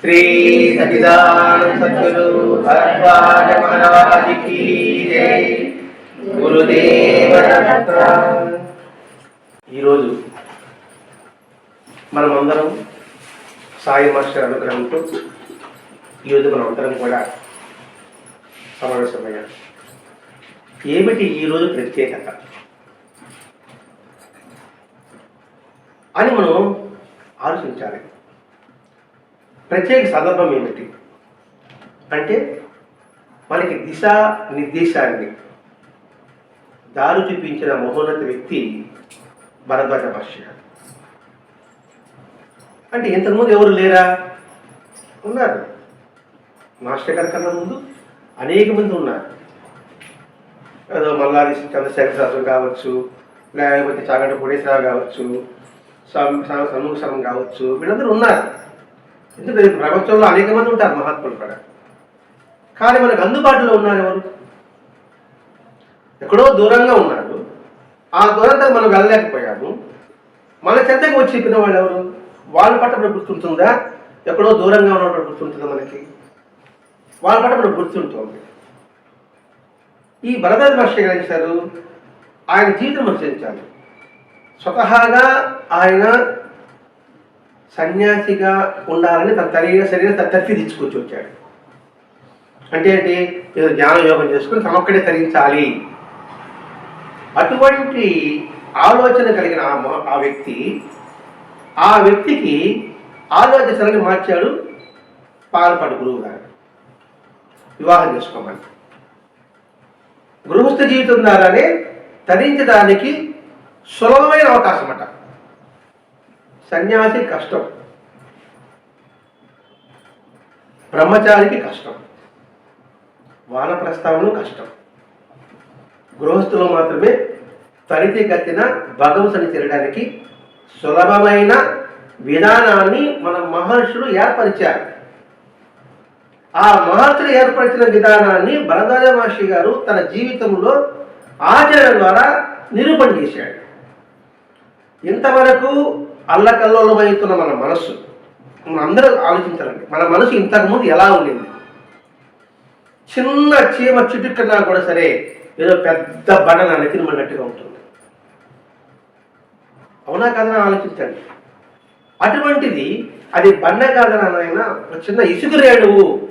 శ్రీ ఈరోజు మనమందరం సాయి మహర్షి అనుగ్రహంతో ఈరోజు మనమందరం కూడా సమావేశమయ్యాం. ఏమిటి ఈరోజు ప్రత్యేకత? అని మనం ఆలోచించాలి. ప్రత్యేక సందర్భం ఏమిటి? అంటే మనకి దిశ నిర్దేశాన్ని దారి చూపించిన మహోన్నత వ్యక్తి భరద్వాజ భాష అంటే ఇంతకుముందు ఎవరు లేరా? ఉన్నారు. మాస్టర్ గారి కన్నా ముందు అనేక మంది ఉన్నారు. ఏదో మల్లారి చంద్రశేఖర్ శాస్త్రం కావచ్చు లేకపోతే చాగంట కోటేశ్వరరావు కావచ్చు స్వామి కావచ్చు. వీళ్ళందరూ ఉన్నారు. ఎందుకంటే ప్రపంచంలో అనేక మంది ఉంటారు మహాత్ములు కూడా. కానీ మనకు అందుబాటులో ఉన్నారు ఎవరు? ఎక్కడో దూరంగా ఉన్నారు. ఆ దూరంతో మనం వెళ్ళలేకపోయాము. మన చెంతకు వచ్చి చెప్పిన వాళ్ళు ఎవరు? వాళ్ళ పట్ల మనకు గుర్తుంటుందా? ఎక్కడో దూరంగా ఉన్నప్పుడు గుర్తుంటుందా మనకి? వాళ్ళ పట్ల మనకు గుర్తుంటుంది. ఈ భరత మహర్షి గారు ఏం చేశారు? ఆయన జీవితం అనుసరించాలి స్వతహాగా ఆయన సన్యాసిగా ఉండాలని తన తన శరీరం తన తెచ్చుకొచ్చి వచ్చాడు. అంటే ఏంటి? ఏదో జ్ఞాన యోగం చేసుకుని తమక్కడే తరించాలి. అటువంటి ఆలోచన కలిగిన ఆ ఆ వ్యక్తి ఆ వ్యక్తికి ఆలోచనని మార్చాడు పాల్పడు గురువు గారు. వివాహం చేసుకోమని. గృహస్థ జీవితం ద్వారానే తరించడానికి సులభమైన అవకాశం అట. సన్యాసి కష్టం. బ్రహ్మచారికి కష్టం. వానప్రస్థావన కష్టం. గృహస్థులు మాత్రమే త్వరితగతిన భగవంతుని చేరడానికి సులభమైన విధానాన్ని మన మహర్షులు ఏర్పరిచారు. ఆ మహర్షులు ఏర్పరిచిన విధానాన్ని భరద్వాజ మహర్షి గారు తన జీవితంలో ఆచరణ ద్వారా నిరూపణ చేశాడు. ఇంతవరకు అల్లకల్లోలమవుతున్న మన మనస్సు. అందరూ ఆలోచించాలండి. మన మనసు ఇంతకుముందు ఎలా ఉండేది? చిన్న చీమ చిటుక్కన్నా కూడా సరే ఏదో పెద్ద బండ నా ఉంటుంది. అవునా కదా ఆలోచించండి. అటువంటిది అది బండ కాదని అయినా ఒక చిన్న ఇసుక రేణువు.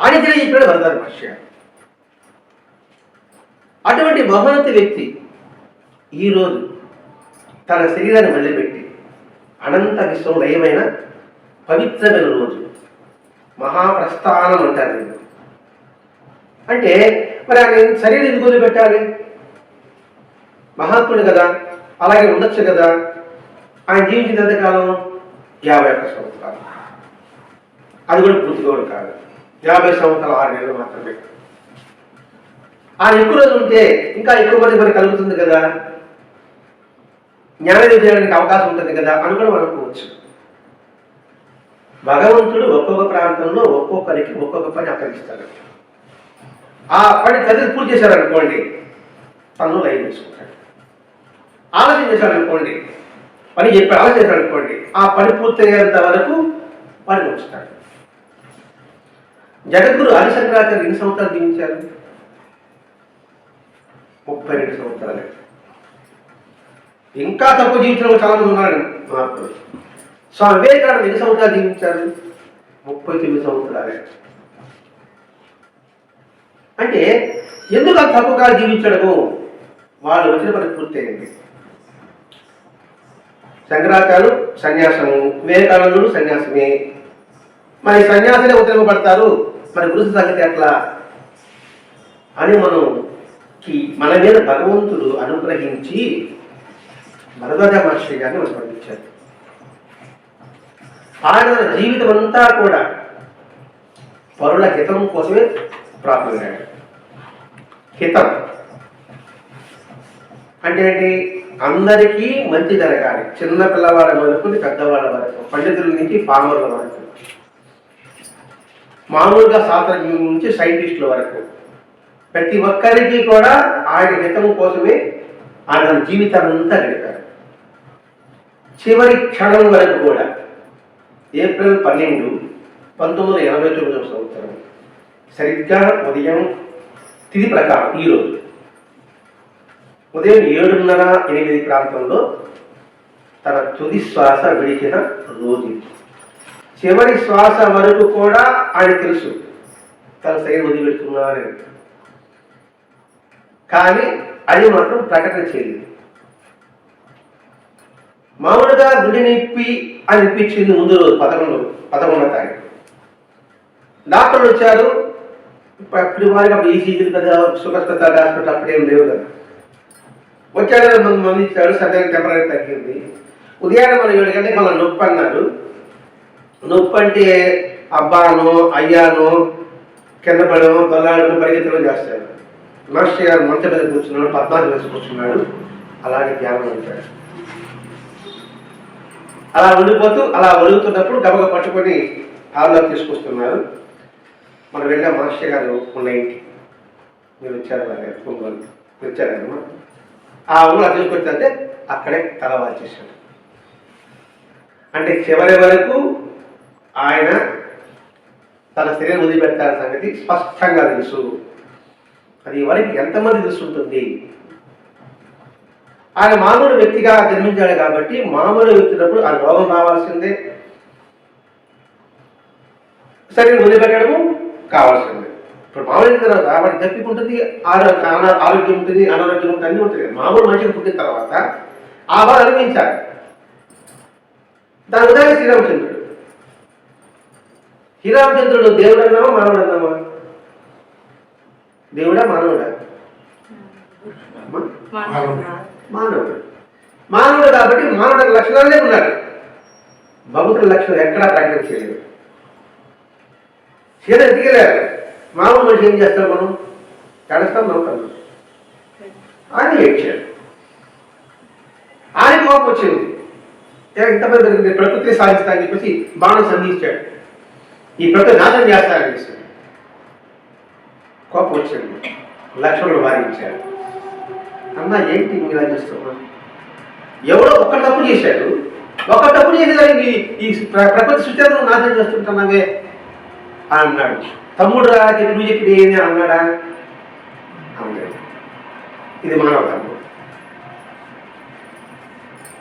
అని తెలియజెప్పాడు వరదారి మహర్షి అటువంటి బహుమతి వ్యక్తి ఈరోజు తన శరీరాన్ని వదిలిపెట్టి అనంత విశ్వం లయమైన పవిత్రమైన రోజు. మహాప్రస్థానం అంటారు నేను అంటే మరి ఆయన శరీరం ఎందుకు వదిలిపెట్టాలి? మహాత్ముడు కదా అలాగే ఉండొచ్చు కదా. ఆయన జీవించినంత కాలం యాభై ఒక్క సంవత్సరాలు. అది కూడా పూర్తిగా కాదు. యాభై సంవత్సరాలు ఆరు నెలలు మాత్రమే. ఆయన ఎక్కువ రోజులు ఉంటే ఇంకా ఎక్కువ మంది మరి కలుగుతుంది కదా. జ్ఞానం చేయడానికి అవకాశం ఉంటుంది కదా అని కూడా అనుకోవచ్చు. భగవంతుడు ఒక్కొక్క ప్రాంతంలో ఒక్కొక్కరికి ఒక్కొక్క పని అప్పగిస్తాడు. ఆ పని చదివి పూర్తి చేశారనుకోండి పనులు లైన్ చేసుకుంటాడు ఆలోచన చేశారనుకోండి పని చెప్పి ఆలోచన చేశారనుకోండి ఆ పని పూర్తయ్యేంత వరకు పని ఉంచుతాడు జగద్గురు హరిశంకరాచార్య ఎన్ని సంవత్సరాలు జీవించారు? ముప్పై రెండు సంవత్సరాలు. ఇంకా తక్కువ జీవించిన చాలా మంది ఉన్నారు. మహాత్ములు స్వామి వివేకానంద ఎన్ని సంవత్సరాలు జీవించారు? ముప్పై తొమ్మిది సంవత్సరాలే. అంటే ఎందుకు అంత తక్కువ కాలం జీవించడము? వాళ్ళు వచ్చిన పని పూర్తయింది. శంకరాచార్యులు సన్యాసము వివేకానందుడు సన్యాసమే. మరి సన్యాసులే ఉత్తరపడతారు మరి గురు సంగతి ఎట్లా? అని మనం కి మన మీద భగవంతుడు అనుగ్రహించి భరద్వాజ మహర్షి గారిని మనకు పంపించారు. ఆయన జీవితం అంతా కూడా పరుల హితం కోసమే ప్రాప్తమయ్యాడు హితం. అంటే ఏంటి? అందరికీ మంచి జరగాలి. చిన్న పిల్లవాళ్ళ వరకు పెద్దవాళ్ళ వరకు పండితుల నుంచి పామరుల వరకు. మామూలుగా శాస్త్రజ్ఞుల నుంచి సైంటిస్టుల వరకు. ప్రతి ఒక్కరికి కూడా ఆయన హితం కోసమే ఆయన జీవితాన్ని అంతా గడిపారు. చివరి క్షణం వరకు కూడా ఏప్రిల్ పన్నెండు పంతొమ్మిది వందల ఎనభై తొమ్మిదవ సంవత్సరం సరిగ్గా ఉదయం తిది ప్రకారం ఈరోజు ఉదయం ఏడున్నర ఎనిమిది ప్రాంతంలో తన తుది శ్వాస విడిచిన రోజు. చివరి శ్వాస వరకు కూడా ఆయన తెలుసు తన శరీరం వదిలిపెడుతున్నారని. కానీ అది మాత్రం ప్రకటన చేయలేదు. మామూలుగా గుడి నొప్పి అనిపించింది ముందు రోజు పదకొండు పదకొండవ తారీఖు. డాక్టర్లు వచ్చారు. ఇప్పుడు వారికి అప్పుడు ఈసీజీలు కదా సుఖస్పత హాస్పిటల్ అప్పుడేం లేవు కదా. వచ్చాడు మంది మంది ఇచ్చాడు సర్జరీ టెంపరీ తగ్గింది. ఉదయాన్నే మనం ఏడు గంటలకి మళ్ళీ నొప్పి అన్నారు. నొప్పి అంటే అబ్బాను అయ్యాను కింద పడడం తొల్లాడడం పరిగెత్తడం చేస్తారు. మాస్టర్ గారు మంచం మీద కూర్చున్నాడు పద్మావతి కూర్చున్నాడు. అలాగే ధ్యానం ఉంటాడు అలా ఉండిపోతూ అలా ఒలుగుతున్నప్పుడు గబగ పట్టుకొని హాల్లో తీసుకొస్తున్నారు. మనం వెళ్ళిన మాస్టర్ గారు ఉన్న ఇంటి. మీరు వచ్చారు అలాగే ఒంగోలు మీరు వచ్చారమ్మా ఆ ఊళ్ళో తీసుకొచ్చారంటే అక్కడే తల వాల్చేశాడు అంటే చివరి వరకు ఆయన తన శరీరం వదిలిపెట్టాల సంగతి స్పష్టంగా తెలుసు. అది ఎవరికి ఎంతమంది తెలుసుంటుంది? ఆయన మామూలు వ్యక్తిగా జన్మించాడు కాబట్టి మామూలు వ్యక్తులప్పుడు ఆ రోగం రావాల్సిందే. శరీరం వదిలిపెట్టడము? కావాల్సిందే. ఇప్పుడు మామూలు వ్యక్తి తర్వాత వాడికి అనా- ఆరోగ్యం ఉంటుంది అనారోగ్యం ఉంటుంది అన్నీ ఉంటుంది మామూలు మనిషిని పుట్టిన తర్వాత ఆ బాధ అనుభవించాలి దాని ఉదాహరణ శ్రీరామచంద్రుడు. శ్రీరామచంద్రుడు దేవుడు అన్నామా మానవుడు అన్నామా దేవుడా మానవుడా? మానవుడు. మానవుడు కాబట్టి మానవుడి లక్షణాలే ఉన్నాడు భగవంతుడి లక్షణాలు ఎక్కడా ప్రకటన చేయలేదు. సీత ఎదిగలేదు మామూలు మనిషి ఏం చేస్తాం మనం? కడస్తాం నౌకలు ఆయన ఏడ్చాడు. ఆయన కోపం వచ్చింది. ఏ, ఇంత పెద్ద ప్రకృతి సాధిస్తానని చెప్పేసి బాణం సంధించాడు. ఈ ప్రకృతి నాశనం చేస్తానని చెప్పేసి కోపం వచ్చింది. లక్ష్మణుడు వారించాడు. అన్న ఏంటి మీరు ఇలా చేస్తున్నా ఎవడో ఒక్క తప్పు చేశాడు. ఒక్క తప్పు చేసేదానికి ఈ ప్రపంచ ప్రకృతి నాశనం చేస్తుంటున్నావే అని అన్నాడు. తమ్ముడు రా చెప్పి నువ్వు చెప్పి ఏంది అన్నాడా? అన్నాడు. ఇది మానవ ధర్మం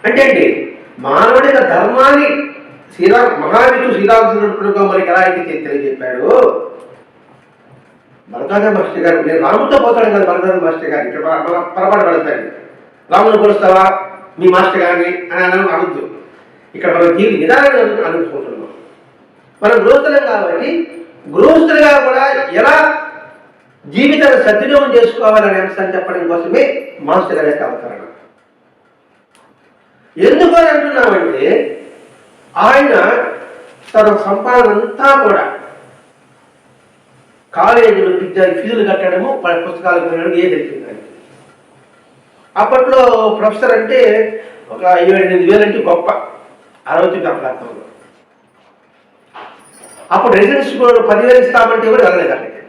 అంటే అండి మానవుడి ధర్మాన్ని శ్రీరామ్ మహావిష్ణు శ్రీరామచంద్రుడు మనకి ఎలా అయితే తెలియజెప్పాడు భరతాజ మాస్టర్ గారు. నేను రాముతో పోతాడు కదా భరతాజ మాస్టర్ గారు. ఇక్కడ పొరపాటు పడతాడు. రాముని కొలుస్తావా మీ మాస్టర్ గారిని అని అని అడుగుతూ ఇక్కడ మనం దీని విధానాన్ని అను- అనుకుంటున్నాం. మనం గృహస్థులం కాబట్టి గృహస్థులుగా కూడా ఎలా జీవితాన్ని సద్వినియోగం చేసుకోవాలనే అంశాన్ని చెప్పడం కోసమే మాస్టర్ గారి యొక్క అవతరణ ఎందుకు అని అంటున్నామంటే ఆయన తన సంపాదన అంతా కూడా కాలేజీలు విద్య ఫీజులు కట్టడము పుస్తకాలు కొనడం ఏ తెలిసిందండి అప్పట్లో ప్రొఫెసర్ అంటే ఒక ఇరవై ఎనిమిది వేలు అంటే గొప్ప అరవై తొమ్మిది ప్రాంతంలో అప్పుడు రెసిడెన్స్ కూడా పదివేలు ఇస్తామంటే కూడా వెళ్ళలేదు అక్కడికి.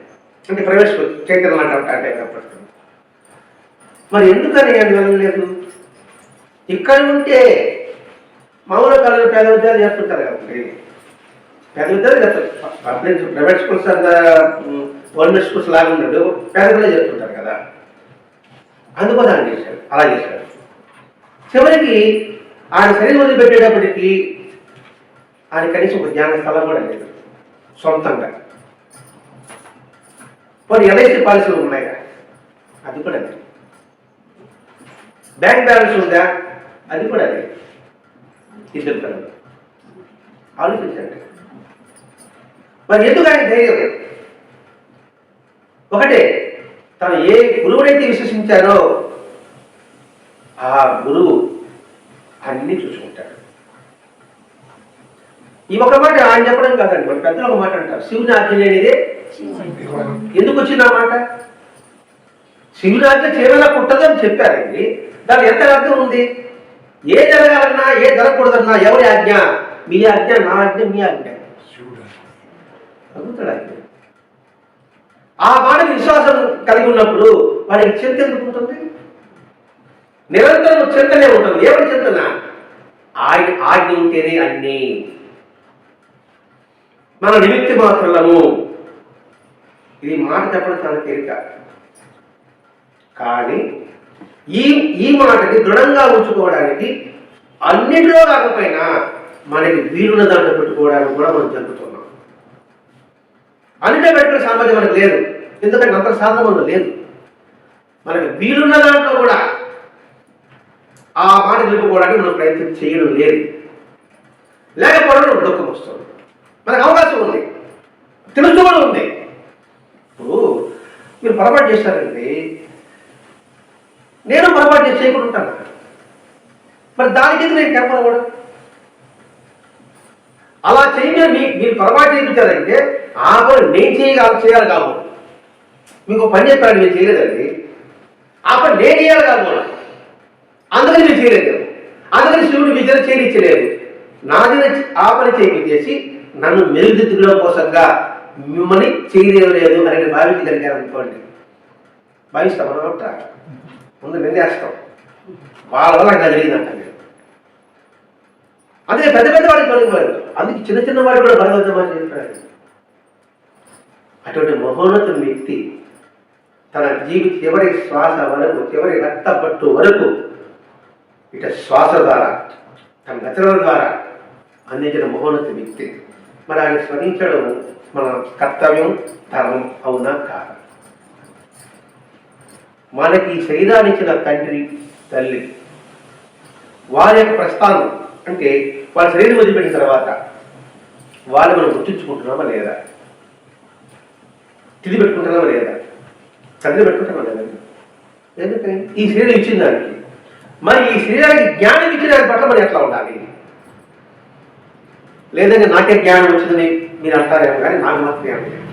అంటే ప్రైవేట్ స్కూల్ చైతన్య అంటే అప్పట్లో. మరి ఎందుకని అది వెళ్ళలేదు? ఇక్కడ ఉంటే మామూలు కళలు పేద విద్యార్థులు చేస్తుంటారు కదా పేద చెప్తారు. పబ్లిక్ ప్రైవేట్ స్కూల్స్ అంత గవర్నమెంట్ స్కూల్స్ లాగా ఉండదు. పేద చెప్తుంటారు కదా. అందుకోసం ఆయన చేశాడు అలా చేశాడు చివరికి ఆయన శరీరం వదిలిపెట్టేటప్పటికీ ఆయన కనీసం ఒక జ్ఞాన స్థలం కూడా లేదు. సొంతంగా. కొన్ని ఎల్ఐసి పాలసీలు ఉన్నాయా? అది కూడా లేదు. బ్యాంక్ బ్యాలెన్స్ ఉందా? అది కూడా లేదు. ఇద్దరు పిల్లలు. ఆలోచించండి. మరి ఎందుకని ధైర్యం? ఒకటే తను ఏ గురువునైతే విశ్వసించారో ఆ గురువు అన్ని చూసుకుంటాడు. ఈ ఒక మాట ఆయన చెప్పడం కాదండి మన పెద్దలు ఒక మాట అంటారు. శివుని ఆజ్ఞ లేనిదే ఎందుకు వచ్చింది ఆ మాట? శివుని ఆజ్ఞ చేయవల్ల పుట్టదని చెప్పారండి. దాని ఎంత అర్థం ఉంది? ఏ జరగాలన్నా ఏ జరగకూడదన్నా ఎవరి ఆజ్ఞ? మీ ఆజ్ఞ నా ఆజ్ఞ మీ ఆజ్ఞ. అడుగుతాడు ఆయన ఆ మాట విశ్వాసం కలిగి ఉన్నప్పుడు వాడికి చింత ఎందుకు ఉంటుంది? నిరంతరం చింతనే ఉంటుంది. ఏమని చింతన? ఆయన ఆజ్ఞ ఉంటేనే అన్నీ. మన నిమిత్తి మాత్రలము ఇది మాట చెప్పడం చాలా తేలిక. కానీ ఈ ఈ మాటని దృఢంగా ఉంచుకోవడానికి అన్నిటిలో కాకపోయినా మనకి వీలున్న దాంట్లో పెట్టుకోవడానికి కూడా మనం జరుగుతున్నాం. అన్నిటే పెట్టుకునే సామర్థ్యం మనకు లేదు. ఎందుకంటే అంత సాధన మనకు లేదు. మనకి వీలున్న దాంట్లో కూడా ఆ మాట నిలుపుకోవడానికి మనం ప్రయత్నం చేయడం లేదు. లేకపోవడం దుఃఖం వస్తుంది. మనకు అవకాశం ఉంది. తెలుసు కూడా ఉంది. ఇప్పుడు మీరు పొరపాటు చేశారండి నేను పొరపాటు చేసి చేయకుండా ఉంటాను. మరి దానికి నేను కెరపడం కూడా అలా చేయమని మీరు పొరపాటు చేయించారంటే ఆ పని నేను చేయగల చేయాలి కాబోలు మీకు పని చెప్పాడు మీరు చేయలేదండి. ఆ పని నేను చేయాలి కాబోలు అందుకని మీరు చేయలేదు. అందుకని శివుడు విద్యను చేయించలేదు నాది ఆ పని చేయించేసి నన్ను మెరుగుదిద్దడం కోసంగా మిమ్మల్ని చేయలేదు అని నేను భావించగలిగాను అనుకోండి. భావిస్తాం మనం ముందు నిందేస్తాం. వాళ్ళ వల్ల నాకు జరిగిందంట. అందుకే పెద్ద పెద్ద వాడికి పలుకుతారు అందుకే చిన్న చిన్న వాడు కూడా భగవంతమని చెప్పాడు. అటువంటి మహోన్నత వ్యక్తి తన జీవిత చివరి శ్వాస వరకు చివరి రక్త పట్టు వరకు ఇట శ్వాస ద్వారా తన రచనల ద్వారా అందించిన మహోన్నత వ్యక్తి. మరి ఆయన స్మరించడం మన కర్తవ్యం ధర్మం అవునా కాదు? మనకి ఈ శరీరాన్ని ఇచ్చిన తండ్రి తల్లి వారి యొక్క ప్రస్థానం అంటే వాళ్ళ శరీరం వదిలిపెట్టిన తర్వాత వాళ్ళు మనం గుర్తించుకుంటున్నామా లేదా? తిది పెట్టుకుంటున్నామా లేదా? చదివి పెట్టుకుంటున్నామా లేదా? ఈ శరీరం ఇచ్చిన దానికి. మరి ఈ శరీరానికి జ్ఞానం ఇచ్చిన దాని పట్ల మనం ఎట్లా ఉండాలి? లేదంటే నాకే జ్ఞానం వచ్చిందని మీరు అంటారేమో కానీ నాకు మాత్రం జ్ఞానం లేదు.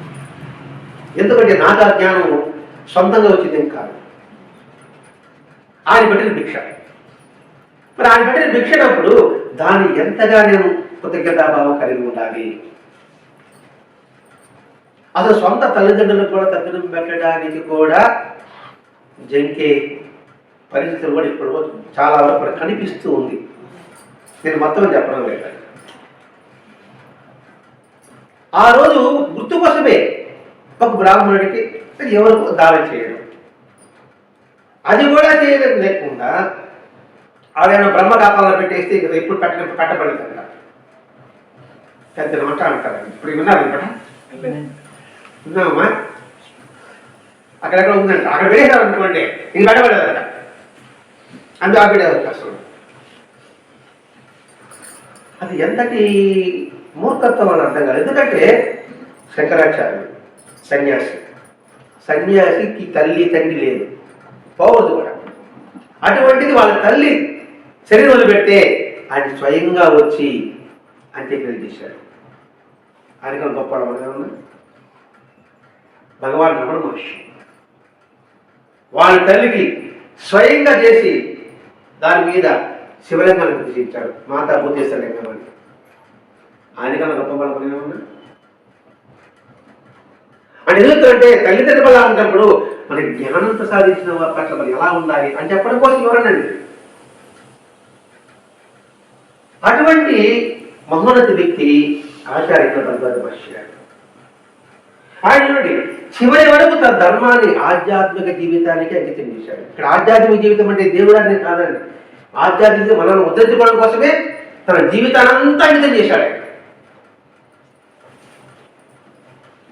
ఎందుకంటే నాకు ఆ జ్ఞానం సొంతంగా వచ్చిందేం కాదు. ఆయన పెట్టిన భిక్ష. మరి ఆయన పెట్టిన భిక్షనప్పుడు దాన్ని ఎంతగా నేను కృతజ్ఞతాభావం కలిగి ఉండాలి? అసలు సొంత తల్లిదండ్రులకు కూడా తగ్గినం పెట్టడానికి కూడా జంకే పరిస్థితులు కూడా ఇప్పుడు చాలా వరకు కనిపిస్తూ ఉంది. నేను మొత్తం చెప్పడం లేదు. ఆ రోజు గుర్తు కోసమే ఒక బ్రాహ్మణుడికి ఎవరికి దానం చేయడం. అది కూడా చేయడం లేకుండా ఆవిడ బ్రహ్మ పెట్టేస్తే ఇక ఎప్పుడు పెట్ట పెట్టబడింది అక్కడ పెద్ద మాట అంటారు. ఇప్పుడు విన్నారు ఇక్కడ? విన్నామా అక్కడెక్కడ ఉందంట. అక్కడ వేసారు అనుకోండి ఇది పెట్టబడేదట అందుకు ఆ బిడ్డ అవకాశం అది ఎంతటి మూర్ఖత్వం అని అర్థం కాదు ఎందుకంటే శంకరాచార్యుడు సన్యాసి. సన్యాసికి తల్లి తండ్రి లేదు. పోవద్దు కూడా. అటువంటిది వాళ్ళ తల్లి శరీరం వదిలిపెడితే ఆయన స్వయంగా వచ్చి అంత్యక్రియలు చేశాడు ఆయన గొప్ప భగవాన్ రమణ మహర్షి. వాళ్ళ తల్లికి స్వయంగా చేసి దాని మీద శివలింగాన్ని ప్రతిష్ఠించాడు మాతా భూతేశ్వర లింగం అని. ఆయనకన్నా గొప్ప బలం ఏమన్నా అని ఎందుకంటే తల్లిదండ్రుల అన్నప్పుడు మన జ్ఞానం సాధించిన వారి పట్ల ఎలా ఉండాలి అని చెప్పడం కోసం ఎవరనండి అటువంటి మహోన్నత వ్యక్తి ఆచార్య బంగారు ఆయన చూడండి చివరి వరకు తన ధర్మాన్ని ఆధ్యాత్మిక జీవితానికి అంకితం చేశాడు. ఇక్కడ ఆధ్యాత్మిక జీవితం అంటే దేవుడు అనేది కాదండి. ఆధ్యాత్మిక మనల్ని ఉద్ధరించుకోవడం కోసమే తన జీవితానంతా అంకితం చేశాడు.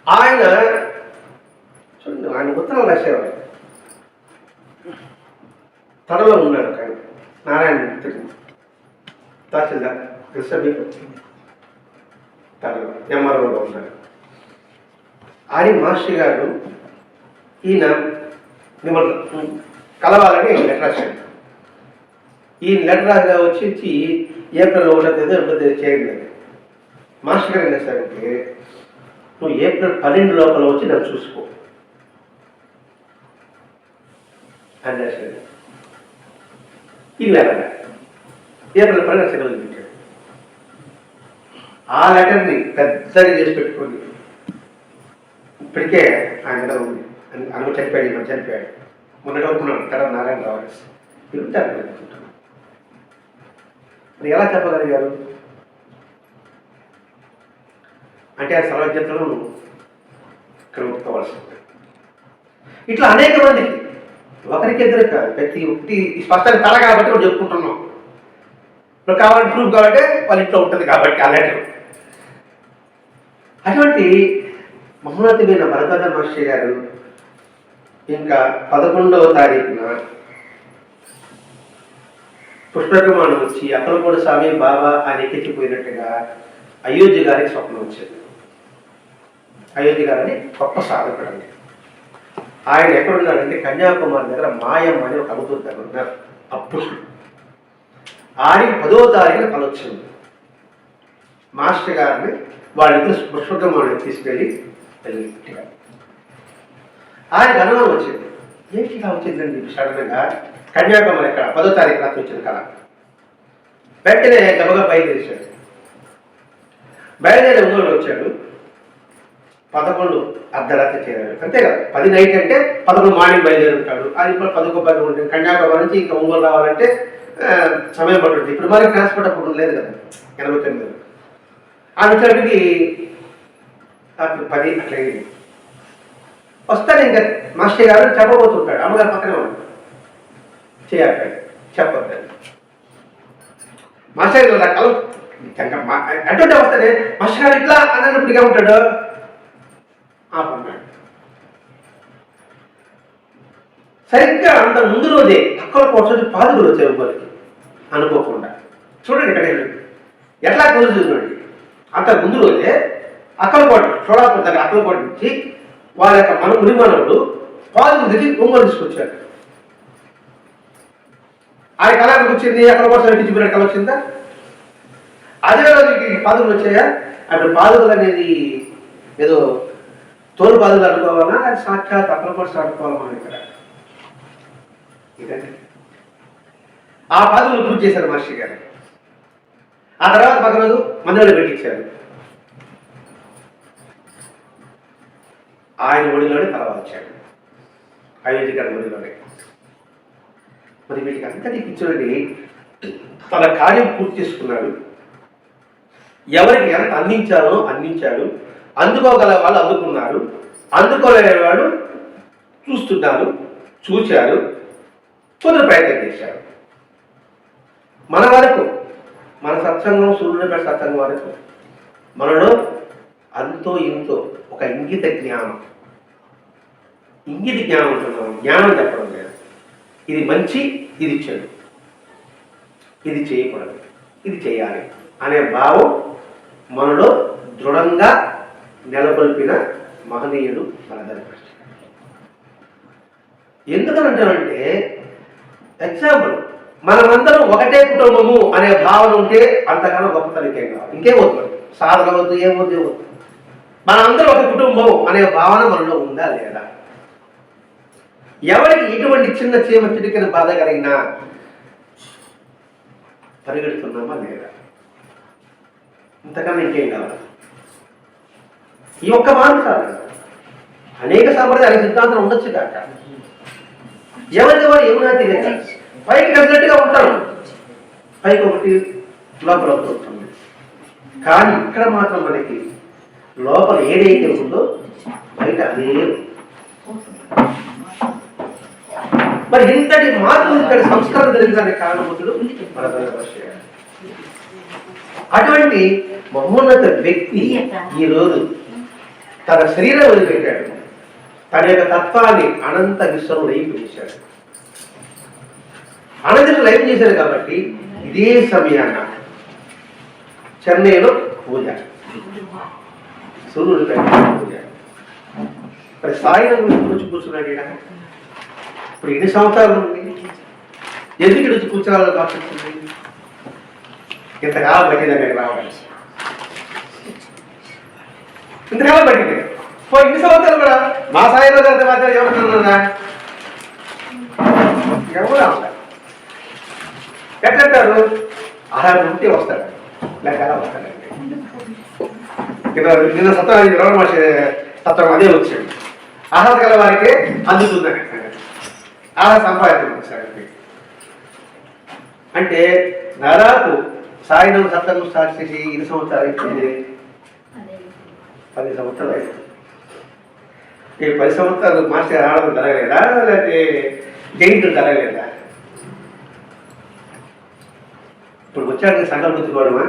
ఆయన ఆయన చూడండి ఆయన ఉత్తరం రాశారు. తడలో ఉన్నాడు ఆయన. నారాయణ మిత్రుడు తహసీల్దార్ కృష్ణ తడలో ఎంఆర్ఓలో ఉన్నాడు ఆయన మాస్టర్ గారు ఈయన మిమ్మల్ని కలవాలని లెటర్ రాశాడు ఈ లెటర్ రాగా వచ్చేసి ఏప్రిల్ ఒకటో తేదీ రెండో తేదీ చేయండి. మాస్టర్ గారు ఏం చేశారంటే నువ్వు ఏప్రిల్ పన్నెండు లోపల వచ్చి నన్ను చూసుకో. అని రాశాడు ఈ లెటర్. ఏప్రిల్ పైన సెలవులు పెట్టాడు. ఆ లెటర్ని పెద్దది చేసి పెట్టుకొని ఇప్పటికే ఆయన మీద ఉంది. అని అను చనిపోయాడు మధ్య చనిపోయాడు మొన్నటి వరకు ఉన్నాడు తర్వాత నారాయణ రావాలి తిరుగుతారు మరి ఎలా చెప్పగలిగారు? అంటే ఆ సర్వజ్ఞతలను ఇక్కడ ఒప్పుకోవాల్సి ఉంటుంది ఇట్లా అనేక మందికి ఒకరికిద్దరు కాదు ప్రతి ఒక్కటి స్పష్టంగా తల కాబట్టి మనం చెప్పుకుంటున్నాం. నువ్వు కావాలని ప్రూఫ్ కాబట్టి వాళ్ళ ఇంట్లో ఉంటుంది కాబట్టి ఆ లెటర్ అటువంటి మహోన్నతమైన భరతద మహర్షి గారు ఇంకా పదకొండవ తారీఖున పుష్పకుమారుడు వచ్చి అక్కలపూడి స్వామి బాబా అని ఎక్కిపోయినట్టుగా అయోధ్య గారికి స్వప్నం వచ్చింది. అయోధ్య గారని గొప్ప సాధకుడు అండి. ఆయన ఎక్కడున్నాడంటే కన్యాకుమారి దగ్గర మాయమ్మ అని ఒక అవధూత దగ్గర ఉన్నారు. అప్పుడు ఆడి పదో తారీఖున కలొచ్చింది మాస్టర్ గారిని వాళ్ళ ఇంట్లో తీసుకెళ్ళి వెళ్ళి ఆయన గణనం వచ్చింది. ఏంటి ఇలా వచ్చిందండి? సడన్గా కన్యాకుమారి ఎక్కడ? పదో తారీఖు రాత్రి వచ్చింది కళ వెంటనే గబగా బయలుదేరాడు బయలుదేరి ఒంగోలు వచ్చాడు. పదకొండు అర్ధరాత్రి చేరాడు. అంతే కదా. పది నైట్ అంటే పదకొండు మార్నింగ్ బయలుదేరి ఉంటాడు. అది ఇప్పుడు పదకొండు పది ఉంటుంది కన్యాకుమారి నుంచి ఇంకా ఒంగోలు రావాలంటే సమయం పడుతుంది. ఇప్పుడు మరి ట్రాన్స్పోర్ట్ అప్పుడు లేదు కదా. ఎనభై తొమ్మిది. ఆ వచ్చేటికి పది అట్లా అయింది. వస్తాడు ఇంకా. మాస్టర్ గారు చెప్పబోతుంటాడు. అమ్మగారు పక్కనే ఉన్నాడు చేయాలి. చెప్పొద్దని మాస్టర్ గారు రకాలు అటువంటి వస్తానే మాస్టర్ గారు ఇట్లా అన్నప్పుడుగా ఉంటాడు? ఆపన్నాడు సరిగ్గా అంత ముందు రోజే అక్కడ కోసం పాదుకులు వచ్చారు అనుకోకుండా. చూడండి ఇక్కడ ఎట్లా కుదురు చూడండి. అంత ముందు రోజే అక్కలకోట చోళాపురం దగ్గర అక్కలకోట నుంచి వాళ్ళ యొక్క మన మునిమనుడు పాలు దిగి ఒంగోలు తీసుకొచ్చాడు. ఆయన కళాకు వచ్చింది అక్కడ కోసం చూపిన కళ వచ్చిందా? అదే రోజుకి పాదులు వచ్చాయా? అప్పుడు పాదులు అనేది ఏదో తోలు పాదులు అనుకోవాలా? సాక్షాత్ అక్కడ కోసం అనుకోవాలా ఇక్కడ? ఇదండి. ఆ పాదుకులు పూజ చేశారు మహర్షి గారు. ఆ తర్వాత పక్క రోజు మందిరంలో పెట్టించారు ఆయన ఒడిలోనే తల వచ్చాడు అయోధ్య గారి ఒడిలోనే. మరి వీటికి అంతటికి చూడండి తన కార్యం పూర్తి చేసుకున్నాడు. ఎవరికి ఎంత అందించాలో అందించాడు. అందుకోగల వాళ్ళు అందుకున్నారు. అందుకోలేని వాళ్ళు చూస్తున్నారు చూశారు కొందరు ప్రయత్నం చేశారు. మన వరకు మన సత్సంగం సూర్యుడి సత్సంగం వరకు. మనలో అంతో ఇంతో ఒక ఇంగిత జ్ఞానం. ఇంగిత జ్ఞానం ఉంటున్నాం జ్ఞానం చెప్పడం లేదు. ఇది మంచి ఇది చెడు. ఇది చేయకూడదు. ఇది చేయాలి అనే భావం మనలో దృఢంగా నెలకొల్పిన మహనీయుడు మనదరి ఎందుకనంటానంటే ఎగ్జాంపుల్ మనమందరం ఒకటే కుటుంబము అనే భావన ఉంటే అంతకన్నా గొప్పతనం ఇంకేం ఇంకేం వద్దు సాధన వద్దు ఏం వద్దు వద్దు. మనందరం ఒక కుటుంబం అనే భావన మనలో ఉందా లేదా? ఎవరికి ఎటువంటి చిన్న చీమ చిటికిన బాధ కలిగినా పరిగెడుతున్నామా లేదా? ఇంతకన్నా ఇంకేం కావాలి? ఈ ఒక్క మాట కాదు అనేక సంప్రదాయాల సిద్ధాంతం ఉండొచ్చు కాక. ఎవరికి వారు ఏమైనా తెలియదు పైకి తగ్గట్టుగా ఉంటారు. పైకి ఒకటి లోపల ఒకటి కానీ ఇక్కడ మాత్రం మనకి లోపల ఏదైతే ఉందో బయట అదే మరి ఇంతటి మాత్రం ఇక్కడ సంస్కారం జరిగిందనే కారణముతుడు అటువంటి మహోన్నత వ్యక్తి ఈ రోజు తన శరీరం వదిలిపెట్టాడు. తన యొక్క తత్వాన్ని అనంత విశ్వంలో లైఫ్ అనంతరం లైఫ్ చేశారు కాబట్టి ఇదే సమయాన చెన్నైలో పూజ. సూర్యుడు పూజ. మరి సాయం గురించి కూర్చున్నాడు ఇక్కడ ఇప్పుడు ఎన్ని సంవత్సరాలు ఉంది? ఎందుకు ఇడిచి కూర్చోవాలని ఆశిస్తుంది ఇంతకాలం పట్టింది అక్కడికి రావడానికి ఇంతకాలం పట్టింది? పో ఇన్ని సంవత్సరాలు కూడా? మా సాయిలో తర్వాత మాత్రం ఎవరు ఎవరు రావాలి ఎట్లంటారు? అలా ఉంటే వస్తాడు. లేక అలా వస్తాడండి నిన్న నిన్న సత్వం రమణ మహర్షి తత్వం అదే వచ్చాడు. అర్హత గల వారికి అందుతుందని అలా సంపాదించండి అంటే దాదాపు సాయంత్రం సత్తం స్టార్ట్ చేసి ఎన్ని సంవత్సరాలు అయిపోయింది. పది సంవత్సరాలు అయింది ఈ పది సంవత్సరాలు మాస్టర్ ఆడడం జరగలేదా? లేకపోతే జైంట్ జరగలేదా? ఇప్పుడు వచ్చాక సంకల్పించుకోవడమా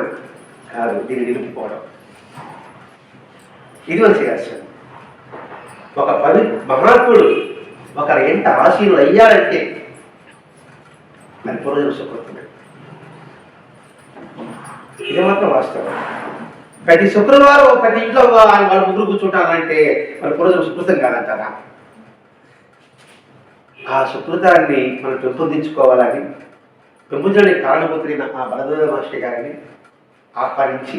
కాదు దీన్ని నిలుపుకోవడం. ఇది మన చేయాల్సింది ఒక పవి మహాత్ముడు ఒకరి ఎంత ఆశీనులు అయ్యారంటే మరి పూర్వజన్మ సుకృతమే. ఇది మాత్రం వాస్తవం. ప్రతి శుక్రవారం ప్రతి ఇంట్లో వాళ్ళ ముగ్గురు కూర్చుంటారంటే వాళ్ళు పూర్వజన్మ సుకృతం కాదంటారా? ఆ సుకృతాన్ని మనం పెంపొందించుకోవాలని పెంపుదడానికి కారణపుత్రి ఆ బలదేవ మాస్టర్ గారిని ఆహ్వానించి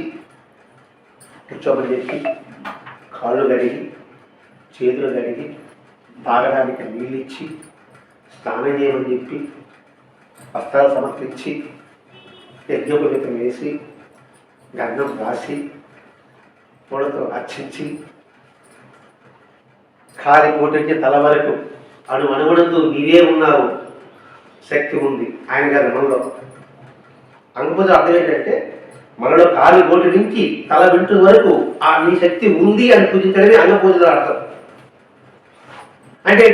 కూర్చోమని చెప్పి కాళ్ళు కడిగి చేతులు కడిగి తాగడానికి నీళ్ళు ఇచ్చి స్నానం చేయమని చెప్పి వస్త్రాలు సమర్పించి యజ్ఞోపవితం వేసి గంధం రాసి పూలతో అర్చించి కాలి కోటించి తల వరకు అణు అనుగుణంతో నీవే ఉన్నావు శక్తి ఉంది ఆయన గారి మనలో. అంగపూజ అర్థం ఏంటంటే మనలో కాలు గోటి నుంచి తల వింటు వరకు ఆ నీ శక్తి ఉంది అని పూజించడమే అంగపూజలో అర్థం. అంటే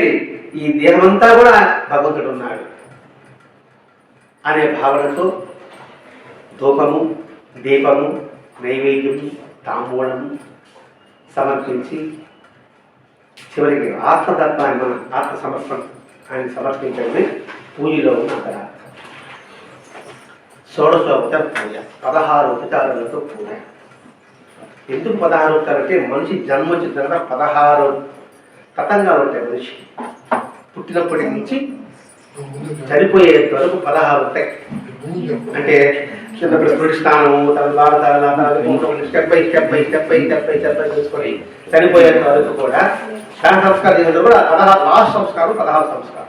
ఈ దేహమంతా కూడా భగవంతుడు ఉన్నాడు అనే భావనతో ధూపము దీపము నైవేద్యము తాంబూలము సమర్పించి చివరికి ఆత్మతత్వాన్ని మనం ఆత్మ సమర్పణ ఆయన సమర్పించడమే పూజలో ఉన్న అంతరార్థం షోడశోపచార పూజ. పదహారు ఉపచారాలతో పూజ. ఎందుకు పదహారు ఉపచారం అంటే మనిషి జన్మ తర్వాత పదహారు తతంగాలు ఉంటాయి మనిషి పుట్టినప్పటి నుంచి చనిపోయేంత వరకు పదహారు ఉంటాయి. అంటే చిన్నప్పుడు స్మృతి స్థానము తర్వాత step by step by step by step by step by చూసుకొని చనిపోయేంత వరకు కూడా దాని సంస్కారం కూడా పదహారు లాస్ట్ సంస్కారం పదహారు సంస్కారం.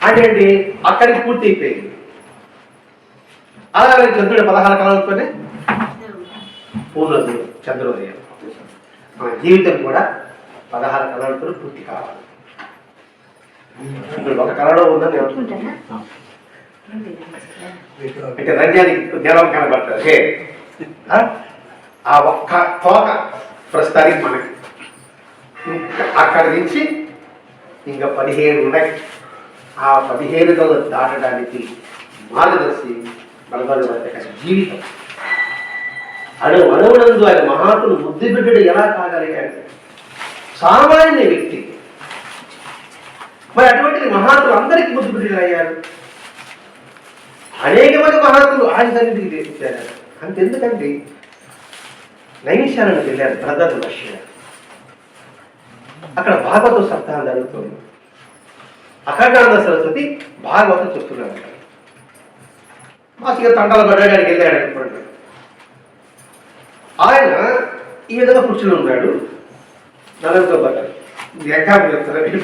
అంటే ఏంటి అక్కడికి పూర్తి అయిపోయింది. అలాగే చంద్రుడు పదహారు కళలతోనే పూర్ణోదయం చంద్రోదయం. మన జీవితం కూడా పదహారు కళలతో పూర్తి కావాలి. ఇప్పుడు ఒక కళలో ఉందని నేను అంటే రంజానికి జలం కనబడుతుంది హే. ఆ? ఒక్క తోక ప్రస్తుతానికి మనకి. అక్కడి నుంచి ఇంకా పదిహేను ఉన్నాయి. ఆ పదిహేను దాటడానికి మార్గదర్శి బలగాలు జీవితం. అణు అణువునందు ఆయన మహాత్ములు బుద్ధి బిడ్డడు ఎలా కాగలిగాడు సామాన్య వ్యక్తి. మరి అటువంటి మహాత్ములు అందరికీ బుద్ధి బిడ్డలు అయ్యారు. అనేక మంది మహాత్ములు ఆయన సన్నిధికి తెచ్చారు అంతెందుకండి? నైమిషాలను వెళ్ళారు బ్రదర్ రష్యా అక్కడ భాగవత సప్తాహం జరుగుతుంది అఖండానంద సరస్వతి భాగవతం చెప్తున్నాడు. మాసిగా తండాల బడ్డాడికి వెళ్ళాడు అనుకోండి. ఆయన ఈ విధంగా కూర్చుని ఉన్నాడు. నలుగురితో పడ్డాడు ఎగ్జాంపుల్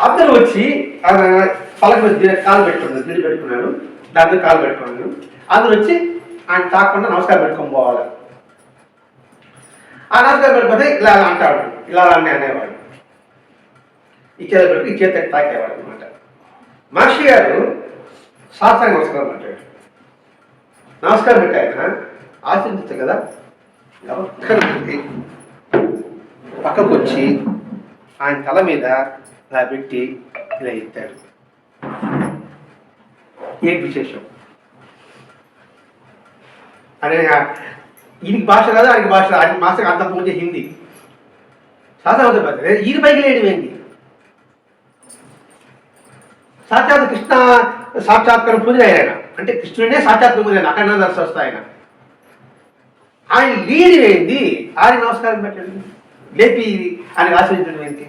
అందరూ వచ్చి ఆయన పలక మీద కాలు పెట్టుకున్నాడు దీన్ని పెట్టుకున్నాడు దాని కాలు పెట్టుకున్నాడు అందరూ వచ్చి ఆయన తాకుండా నమస్కారం పెట్టుకొని పోవాలి. ఆ నమస్కారం పెట్టుకుంటే ఇలా అంటాడు. ఇలా అన్నీ అని అనేవాడు. ఈ చేత పెట్టుకు తాకేవాడు అనమాట మహర్షి గారు సాత్సాంగ నమస్కారం అంటాడు నమస్కారం పెట్టాయన ఆశించచ్చు కదా? గబక్కన పక్కకు వచ్చి ఆయన తల మీద ఇలా పెట్టి ఇలా ఎత్తాడు ఏం విశేషం? అనే ఈయనకి భాష కాదు ఆయనకి భాష ఆయన మాసకు అంత పూజ హిందీ. శాస్త్రవంత ఈయన పైకి లేడు ఏంటి? సాక్షాత్ కృష్ణ సాక్షాత్కారం పూజ ఆయన అంటే కృష్ణుడే సాక్షాత్కారం పొందిన అఖండ దర్శ ఆయన ఆయన లీడి ఏంది? ఆయన నమస్కారం పెట్టండి. లేపి ఆయన ఆశ్రయించడం ఏంటి?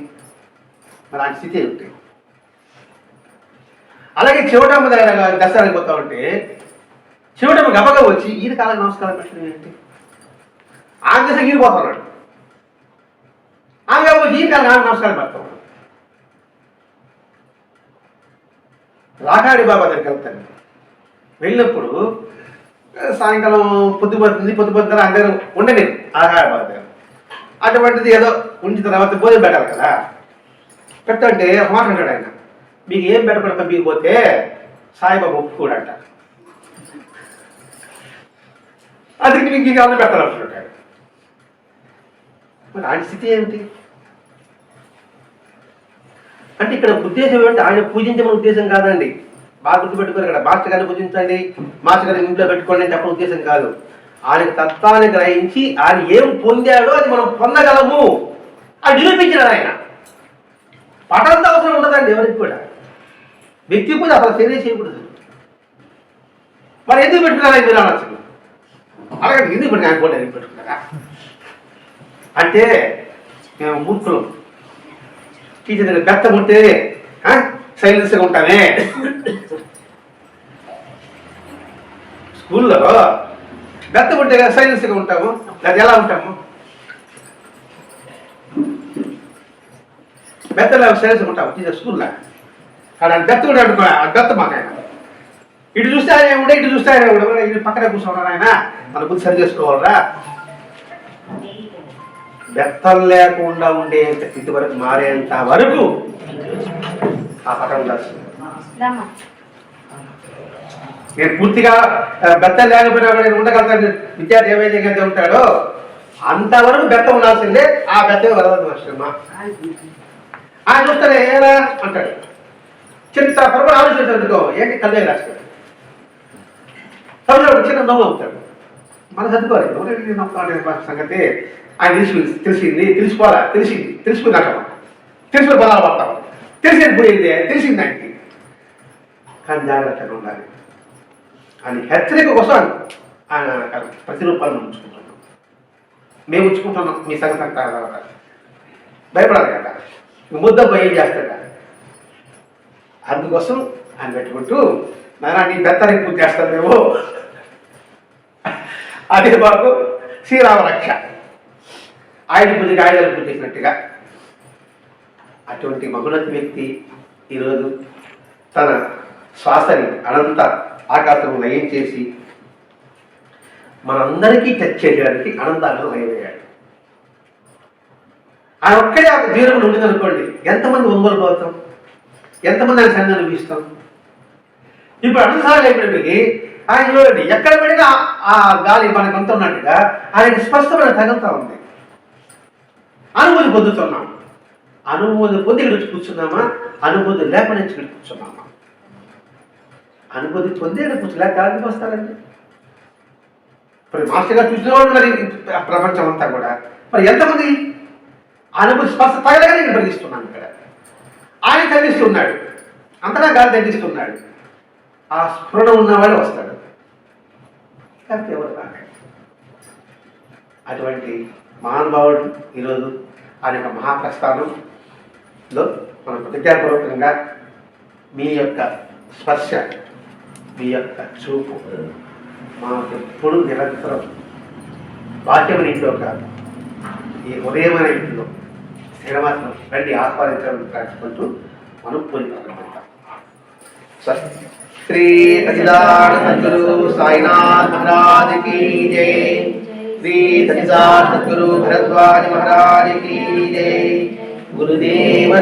మరి ఆయన స్థితి ఏమిటి? అలాగే చివటమ్మ దగ్గర దర్శనానికి పోతా ఉంటే చివటమ్మ గబగా వచ్చి ఈయన కాలం నమస్కారం పెట్టడం ఏంటి? ఆయన దశ ఈయన పోతున్నాడు ఆమె ఈ ఈయన కాలం నమస్కారం పెడతాడు రాకాడి బాబా దగ్గరికి వెళ్తాను. వెళ్ళినప్పుడు సాయంకాలం పొద్దుపడుతుంది పొద్దుపడుతున్న అందరూ ఉండని ఆహార బాబా దగ్గర. అటువంటిది ఏదో ఉంచిన తర్వాత భోజనం పెట్టాలి కదా. పెట్టంటే మాట అంటాడు ఆయన. మీకు ఏం పెట్టకుండా మీకు పోతే సాయిబాబా ఒప్పుకోడంట. అది మీకు ఇంకా పెట్టాలంటున్నాడు మరి ఆయన స్థితి ఏమిటి? అంటే ఇక్కడ ఉద్దేశం ఏమంటే ఆయన పూజించమని ఉద్దేశం కాదండి. బాగా గుర్తుపెట్టుకోరు ఇక్కడ. మాస్టర్ గారిని పూజించండి. మాస్టర్ గారిని ఇంట్లో పెట్టుకోండి అని చెప్పడం ఉద్దేశం కాదు. ఆయన తత్వాన్ని గ్రహించి ఆయన ఏం పొందాడో అది మనం పొందగలము. అది నిరూపించినాడు ఆయన. పటంత అవసరం ఉండదండి ఎవరికి కూడా. వ్యక్తి పూజ అసలు చర్య చేయకూడదు. మరి ఎందుకు పెట్టుకున్నారా మీరు అనొచ్చు అలాగే ఎందుకు పెట్టుకుని ఆయన కూడా ఎందుకు పెట్టుకున్నారా? అంటే మేము మూర్ఖులం. టీచర్ దగ్గర బెత్తం ఉంటే సైలెన్స్గా ఉంటానే స్కూల్లో బెత్తం ఉంటే కదా సైలెన్స్గా ఉంటాము అది ఎలా ఉంటాము బెత్తలో సైలెన్స్గా ఉంటాము టీచర్ స్కూల్లో కానీ బెత్త కూడా అనుకో ఆ బెత్త మాకు ఆయన ఇటు చూస్తే ఆయన ఉండే ఇటు చూస్తే ఆయన కూడా ఇటు పక్కనే కూర్చోవడం ఆయన మన బుద్ధి సరి చేసుకోవాలరా బెత్తం లేకుండా ఉండే స్థితి వరకు మారేంత వరకు ఆ పటం ఉండాల్సింది. నేను పూర్తిగా బెత్తం లేకపోయినా నేను ఉండగలుగుతాను. విద్యార్థి ఏమైతే ఉంటాడో అంతవరకు బెత్తం ఉండాల్సిందే. ఆ బెత్తమే వరదదు మాస్టర్మా ఆయన చూస్తానే ఏరా అంటాడు. చిన్న పొరపాటు ఆలోచించదుకో ఏంటి? కళ్ళే రాస్తాడు తమిళ చిన్న నవ్వు అవుతాడు. మన నవ్వుతాడు సంగతి ఆయన తెలిసి తెలిసింది తెలిసిపోరా తెలిసింది. తెలిసిపోయిందట తెలిసిపోయి పదాలు పడతాం. తెలిసేది పోయింది తెలిసింది ఆయనకి. కానీ జాగ్రత్తగా ఉండాలి. అని హెచ్చరిక కోసం ఆయన ప్రతిరూపాలను ఉంచుకుంటున్నాం. మేము ఉంచుకుంటున్నాం. మీ సంగతి తర్వాత భయపడాలి కదా. ముద్ద భయం చేస్తాడు? అందుకోసం ఆయన పెట్టుకుంటూ నాన్న నీ బెత్తని పూజ చేస్తాను మేము. అదే బాబు శ్రీరామ రక్ష. ఆయన పూజకి ఆయన పూజ చేసినట్టుగా. అటువంటి మహోన్నత వ్యక్తి ఈరోజు తన శ్వాసని అనంత ఆకాశం లయం చేసి మనందరికీ టచ్ చేయడానికి అనంతాలను లయమయ్యాడు ఆయన ఒక్కడే ఒక జీవనం ఉండింది అనుకోండి ఎంతమంది ఒంగోలు పోతాం? ఎంతమంది ఆయన సంఘం అనిపిస్తాం? ఇప్పుడు అనంతసార్లు అయిపోయినప్పటికీ ఆయన చూడండి ఎక్కడ పడినా ఆ గాలి మనకు అంత ఉన్నట్టుగా ఆయన స్పష్టమైన తగలుతా ఉంది. అనుభూతి పొందుతున్నాం అనుభూతి పొంది ఇక్కడ వచ్చి కూర్చున్నామా? అనుభూతి లేకుండా ఇక్కడ కూర్చున్నామా? అనుభూతి పొంది ఇక్కడ కూర్చోలేక గాలికి వస్తారండి. మరి మాస్టర్ గారు చూసిన వాళ్ళు మరి ప్రపంచం అంతా కూడా. మరి ఎంతమంది అనుభూతి స్పర్శ తగలగానే ఇక్కడ పరిగిస్తున్నాను ఇక్కడ. ఆయన తగ్గిస్తున్నాడు అంతటా గాలి తగ్గిస్తున్నాడు ఆ స్ఫురణ ఉన్నవాడు వస్తాడు. లేకపోతే ఎవరు రాడు అటువంటి మహానుభావుడు ఈరోజు ఆ యొక్క మహాప్రస్థానంలో మన ప్రతిజ్ఞాపూర్వకంగా మీ యొక్క స్పర్శ మీ యొక్క చూపు మాకు ఎప్పుడు నిరంతరం వాక్యమైన ఇంట్లో కాదు. ఈ ఉదయమైన ఇంట్లో శ్రీనివాసం రండి ఆస్వాదించడం కాచుకుంటూ మనం పూజ శ్రీ అజిదానందరు సాయినాథ్ మహారాజ్ జై. श्री गुरु भरद्वाज महाराज की जय। गुरुदेव